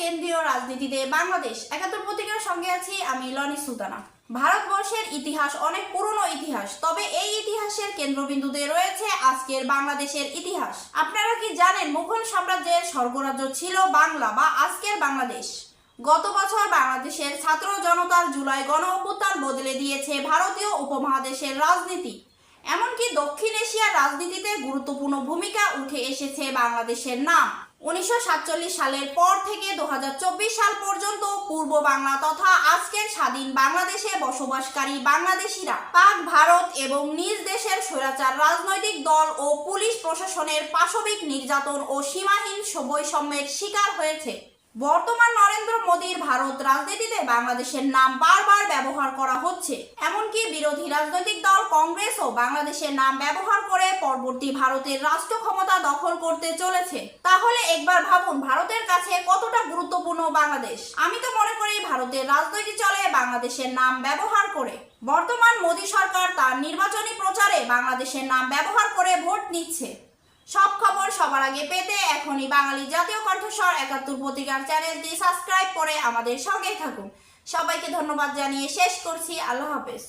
কেন্দ্রীয় রাজনীতিতে বাংলাদেশ একাত্তর পত্রিকার সঙ্গে আছি আমি লনি সুলতানা। ভারতবর্ষের ইতিহাস অনেক পুরনো ইতিহাস, তবে এই ইতিহাসের কেন্দ্রবিন্দুতে রয়েছে আজকের বাংলাদেশের ইতিহাস। আপনারা কি জানেন মুঘল সাম্রাজ্যের স্বর্গরাজ্য ছিল বাংলা বা আজকের বাংলাদেশ? গত বছর বাংলাদেশের ছাত্র জনতার জুলাই গণ অভ্যুত্থান বদলে দিয়েছে ভারতীয় উপমহাদেশের রাজনীতি। এমনকি দক্ষিণ এশিয়ার রাজনীতিতে গুরুত্বপূর্ণ ভূমিকা উঠে এসেছে বাংলাদেশের নাম। উনিশশো সাতচল্লিশ সালের পর থেকে দু হাজার চব্বিশ সাল পর্যন্ত পূর্ব বাংলা তথা আজকের স্বাধীন বাংলাদেশে বসবাসকারী বাংলাদেশিরা পাক, ভারত এবং নিজ দেশের স্বৈরাচার রাজনৈতিক দল ও পুলিশ প্রশাসনের পাশবিক নির্যাতন ও সীমাহীন বৈষম্যের শিকার হয়েছে। বর্তমান নরেন্দ্র মোদীর ভারত রাজনীতিতে বাংলাদেশের নাম বারবার ব্যবহার করা হচ্ছে। এমনকি বিরোধী রাজনৈতিক দল কংগ্রেসও বাংলাদেশের নাম ব্যবহার করে পরবর্তী ভারতের রাষ্ট্র ক্ষমতা দখল করতে চলেছে। তাহলে একবার ভাবুন, ভারতের কাছে কতটা গুরুত্বপূর্ণ বাংলাদেশ? আমি তো মনে করি ভারতের রাজনীতি চলে বাংলাদেশের নাম ব্যবহার করে। বর্তমান মোদী সরকার তার নির্বাচনী প্রচারে বাংলাদেশের নাম ব্যবহার করে ভোট নিচ্ছে। সব খবর সবার আগে পেতে এখনই বাঙালি জাতীয় কণ্ঠস্বর একাত্তর পত্রিকার চ্যানেলটি সাবস্ক্রাইব করে আমাদের সঙ্গে থাকুন। সবাইকে ধন্যবাদ জানিয়ে শেষ করছি। আল্লাহ হাফেজ।